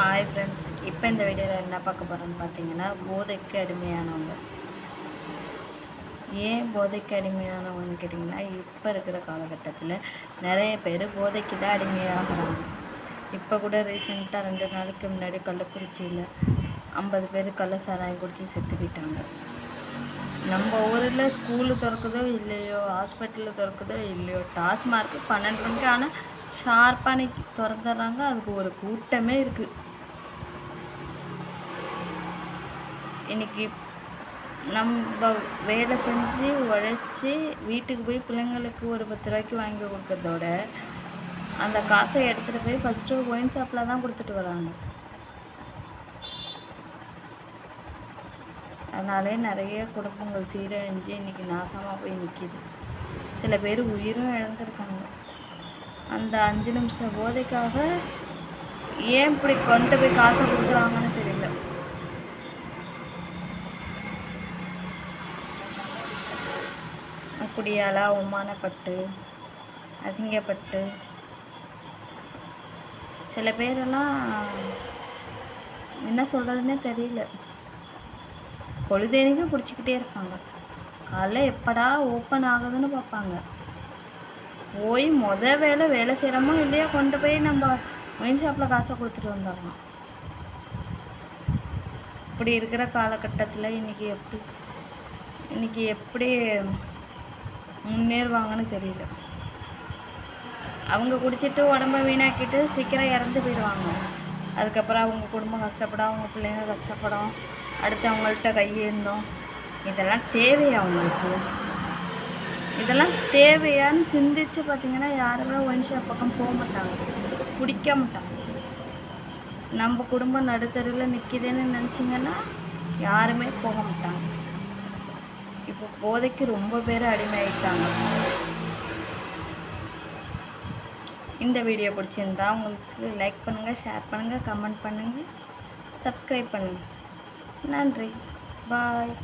Hi friends இப்போ இந்த வீடியோவில் என்ன பார்க்க போகிறோம்னு பார்த்தீங்கன்னா போதைக்கு அடிமையானவங்க. ஏன் போதைக்கு அடிமையானவங்கன்னு கேட்டிங்கன்னா இப்போ இருக்கிற காலகட்டத்தில் நிறைய பேர் போதைக்கு தான் அடிமையாகிறாங்க. இப்போ கூட ரீசெண்டாக ரெண்டு நாளைக்கு முன்னாடி கள்ளக்குறிச்சியில் ஐம்பது பேர் கள்ள சாராயம் குடித்து செத்து போயிட்டாங்க. நம்ம ஊரில் ஸ்கூலு திறக்குதோ இல்லையோ ஹாஸ்பிட்டலு திறக்குதோ இல்லையோ டாஸ்மார்க்கு பன்னெண்டு மணிக்கு ஆனால் ஷார்ப்பாக அன்னைக்கு திறந்துடுறாங்க. அதுக்கு ஒரு கூட்டமே இருக்குது இன்னைக்கு நம்ம வேலை செஞ்சு உழைச்சி வீட்டுக்கு போய் பிள்ளைங்களுக்கு ஒரு பத்து ரூபாய்க்கு வாங்கி கொடுக்கறதோட அந்த காசை எடுத்துகிட்டு போய் ஃபஸ்ட்டு ஒயின் ஷாப்பில் தான் கொடுத்துட்டு வராங்க. அதனாலே நிறைய குடும்பங்கள் சீரழிஞ்சு இன்னைக்கு நாசமாக போய் நிற்கிது சில பேர் உயிரும் இழந்திருக்காங்க. அந்த அஞ்சு நிமிஷம் போதைக்காக ஏன் இப்படி கொண்டு போய் காசை கொடுக்குறாங்கன்னு தெரியல குடியால் அவமானப்பட்டு அசிங்கப்பட்டு. சில பேரெல்லாம் என்ன சொல்கிறதுனே தெரியல. பொழுதேனிக்கும் பிடிச்சிக்கிட்டே இருப்பாங்க. காலைல எப்படா ஓப்பன் ஆகுதுன்னு பார்ப்பாங்க. போய் மொத வேலை வேலை செய்கிறோமோ இல்லையோ கொண்டு போய் நம்ம ஒயின் ஷாப்பில் காசை கொடுத்துட்டு வந்துடலாம். இப்படி இருக்கிற காலகட்டத்தில் இன்றைக்கி எப்படி இன்றைக்கி எப்படி முன்னேறுவாங்கன்னு தெரியல. அவங்க குடிச்சிட்டு உடம்ப வீணாக்கிட்டு சீக்கிரம் இறந்து போயிடுவாங்க. அதுக்கப்புறம் அவங்க குடும்பம் கஷ்டப்படும் அவங்க பிள்ளைங்க கஷ்டப்படும் அடுத்து அவங்கள்ட்ட கையேந்தோம். இதெல்லாம் தேவையா அவங்களுக்கு இதெல்லாம் தேவையான்னு சிந்திச்சு பார்த்தீங்கன்னா யாருமே ஒயின் ஷாப் பக்கம் போக மாட்டாங்க. குடிக்க மாட்டாங்க. நம்ம குடும்பம் நடுத்தருவில் நிற்கிதுன்னு நினச்சிங்கன்னா யாருமே போக மாட்டாங்க. இப்போ போதைக்கு ரொம்ப பேர் அடிமையாயிட்டாங்க. இந்த வீடியோ பிடிச்சிருந்தா உங்களுக்கு லைக் பண்ணுங்கள் ஷேர் பண்ணுங்கள் கமெண்ட் பண்ணுங்கள் சப்ஸ்கிரைப் பண்ணுங்கள் நன்றி. பாய்